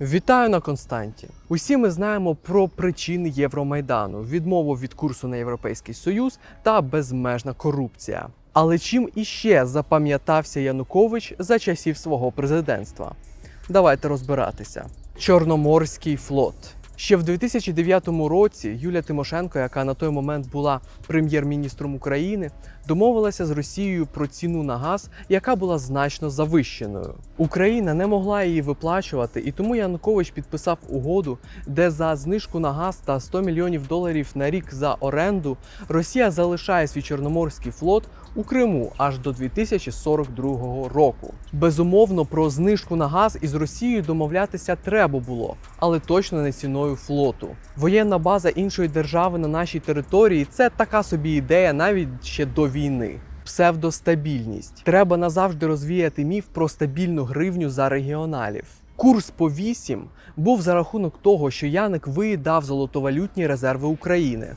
Вітаю на Константі. Усі ми знаємо про причини Євромайдану, відмову від курсу на Європейський Союз та безмежна корупція. Але чим іще запам'ятався Янукович за часів свого президентства? Давайте розбиратися. Чорноморський флот. Ще в 2009 році Юлія Тимошенко, яка на той момент була прем'єр-міністром України, домовилася з Росією про ціну на газ, яка була значно завищеною. Україна не могла її виплачувати, і тому Янукович підписав угоду, де за знижку на газ та 100 мільйонів доларів на рік за оренду Росія залишає свій чорноморський флот у Криму аж до 2042 року. Безумовно, про знижку на газ із Росією домовлятися треба було, але точно не ціною флоту. Воєнна база іншої держави на нашій території це така собі ідея навіть ще до війни. Псевдостабільність. Треба назавжди розвіяти міф про стабільну гривню за регіоналів. Курс по 8 був за рахунок того, що Яник виїдав золотовалютні резерви України.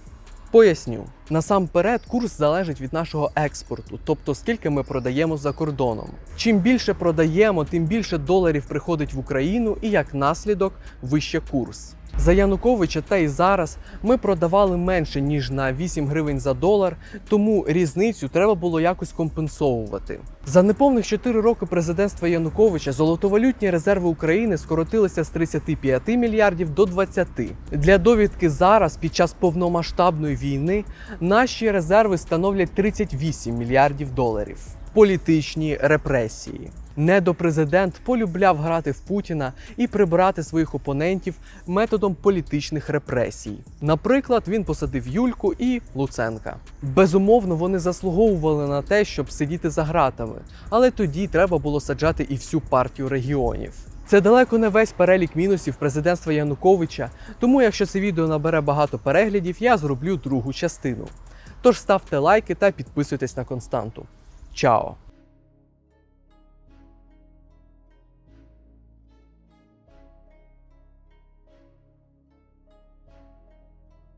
Поясню, насамперед курс залежить від нашого експорту, тобто скільки ми продаємо за кордоном. Чим більше продаємо, тим більше доларів приходить в Україну і як наслідок вище курс. За Януковича та й зараз ми продавали менше ніж на 8 гривень за долар, тому різницю треба було якось компенсовувати. За неповних 4 роки президентства Януковича золотовалютні резерви України скоротилися з 35 мільярдів до 20. Для довідки зараз, під час повномасштабної війни, наші резерви становлять 38 мільярдів доларів. Політичні репресії. Недопрезидент полюбляв грати в Путіна і прибирати своїх опонентів методом політичних репресій. Наприклад, він посадив Юльку і Луценка. Безумовно, вони заслуговували на те, щоб сидіти за ґратами, але тоді треба було саджати і всю партію регіонів. Це далеко не весь перелік мінусів президентства Януковича, тому якщо це відео набере багато переглядів, я зроблю другу частину. Тож ставте лайки та підписуйтесь на константу. Чао!